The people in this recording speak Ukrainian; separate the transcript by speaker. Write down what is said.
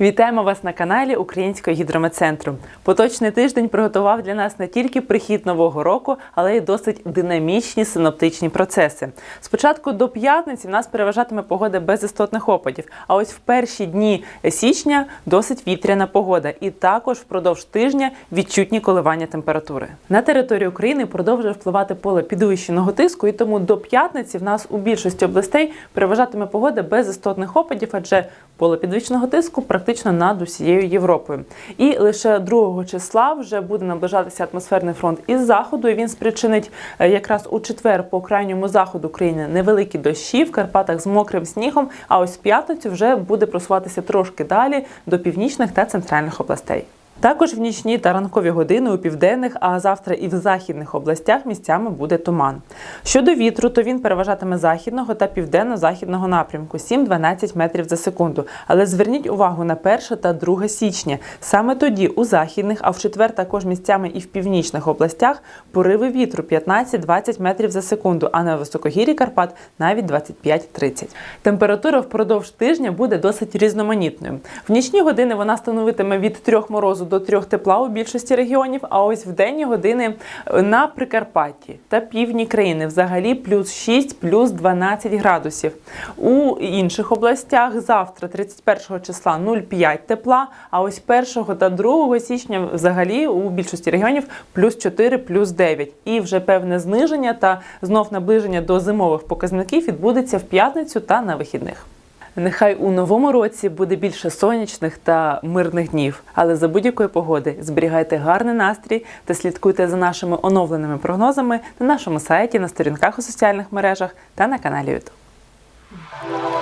Speaker 1: Вітаємо вас на каналі Українського гідрометцентру. Поточний тиждень приготував для нас не тільки прихід нового року, але й досить динамічні синоптичні процеси. Спочатку до п'ятниці в нас переважатиме погода без істотних опадів. А ось в перші дні січня досить вітряна погода, і також впродовж тижня відчутні коливання температури. На території України продовжує впливати поле підвищеного тиску, і тому до п'ятниці в нас у більшості областей переважатиме погода без істотних опадів, адже поле підвищеного тиску практично над усією Європою. І лише 2 числа вже буде наближатися атмосферний фронт із заходу. і Він спричинить е, якраз у четвер по крайньому заходу країни невеликі дощі в Карпатах з мокрим снігом. А ось п'ятницю вже буде просуватися трошки далі до північних та центральних областей. Також в нічні та ранкові години у південних, а завтра і в західних областях місцями буде туман. Щодо вітру, то він переважатиме західного та південно-західного напрямку 7-12 метрів за секунду. Але зверніть увагу на 1 та 2 січня. Саме тоді у західних, а в четвер також місцями і в північних областях пориви вітру 15-20 метрів за секунду, а на високогір'ї Карпат навіть 25-30. Температура впродовж тижня буде досить різноманітною. В нічні години вона становитиме від 3 морозу до 3 тепла у більшості регіонів, а ось в денні години на Прикарпатті та півдні країни взагалі плюс 6, плюс 12 градусів. У інших областях завтра, 31 числа, 0,5 тепла, а ось 1 та 2 січня взагалі у більшості регіонів плюс 4, плюс 9. І вже певне зниження та знов наближення до зимових показників відбудеться в п'ятницю та на вихідних. Нехай у новому році буде більше сонячних та мирних днів, але за будь-якої погоди зберігайте гарний настрій та слідкуйте за нашими оновленими прогнозами на нашому сайті, на сторінках у соціальних мережах та на каналі YouTube.